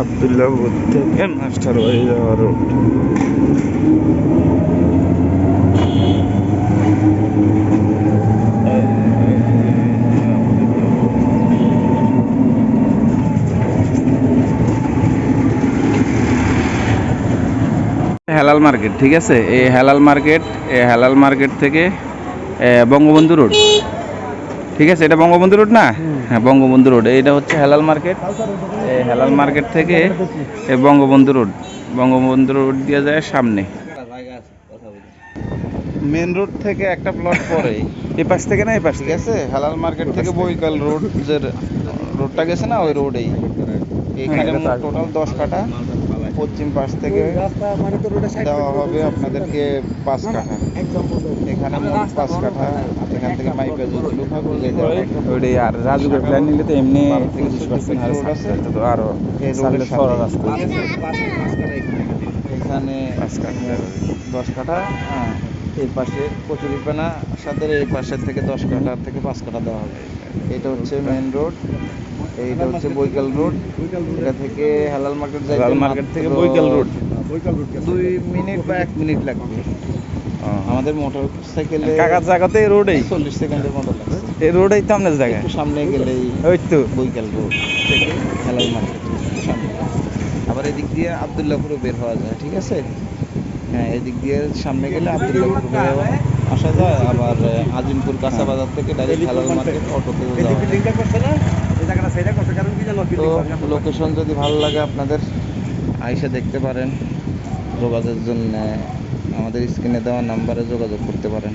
আবদুল্লাপুর থেকে মাস্টার বাড়ি যাওয়া রোড হেলাল মার্কেট, ঠিক আছে? এই হেলাল মার্কেট, এই হেলাল মার্কেট থেকে বঙ্গবন্ধু রোড। ঠিক আছে এটা বঙ্গবন্ধু রোড না? হ্যাঁ বঙ্গবন্ধু রোড। এটা হচ্ছে হেলাল মার্কেট। এই হেলাল মার্কেট থেকে এই বঙ্গবন্ধু রোড। বঙ্গবন্ধু রোড দিয়ে যায় সামনে। মেন রোড থেকে একটা প্লট পরে। এই পাশ থেকে না এই পাশ ঠিক আছে হেলাল মার্কেট থেকে বৈকাল রোড যে রোডটা গেছে না ওই রোডেই। এখানে টোটাল দশ কাঠা। পশ্চিম পাশ থেকে দেওয়া হবে আপনাদেরকে পাঁচ কাঠা এখানে মোট পাঁচ কাঠা এখান থেকে মাইপে যদি হবে। ওইটাই আর রাজুকের প্ল্যান নিলে তো এমনি বারো থেকে পঁচিশ চোদ্দ পার্সেন্ট রোড আছে। তো আরও এই রোডের সরল রাস্তা এখানে। দশ কাঠা হ্যাঁ এই পাশে কচুরিপানা সাথে এই পাশের থেকে দশ কাঠা থেকে পাঁচ কাঠা দেওয়া হবে। এটা হচ্ছে মেইন রোড এইটা হচ্ছে বৈকাল রোড এটা থেকে হালাল মার্কেট যাইতে হেলাল মার্কেট থেকে বৈকাল রোড দুই মিনিট বা এক মিনিট লাগবে। আমাদের মোটর সাইকেলে কাকার জায়গাতে এই রোডেই চল্লিশ সেকেন্ডের মতো লাগছে। এই রোডেই তো আপনার জায়গা একটু সামনে গেলেই ওই তো। বৈকাল রোড থেকে হেলাল মার্কেট সামনে। আবার এদিক দিয়ে আবদুল্লাপুরে বের হওয়া যায় ঠিক আছে? হ্যাঁ এদিক দিয়ে সামনে গেলে আবদুল্লাপুর হওয়া আসা যায় আবার আজিমপুর কাঁচা বাজার থেকে ডাইরেক্ট হেলাল মার্কেট অটোতে যাওয়া তো লোকেশন যদি ভালো লাগে আপনাদের আইসা দেখতে পারেন যোগাযোগের জন্য আমাদের স্ক্রিনে দেওয়া নাম্বারে যোগাযোগ করতে পারেন।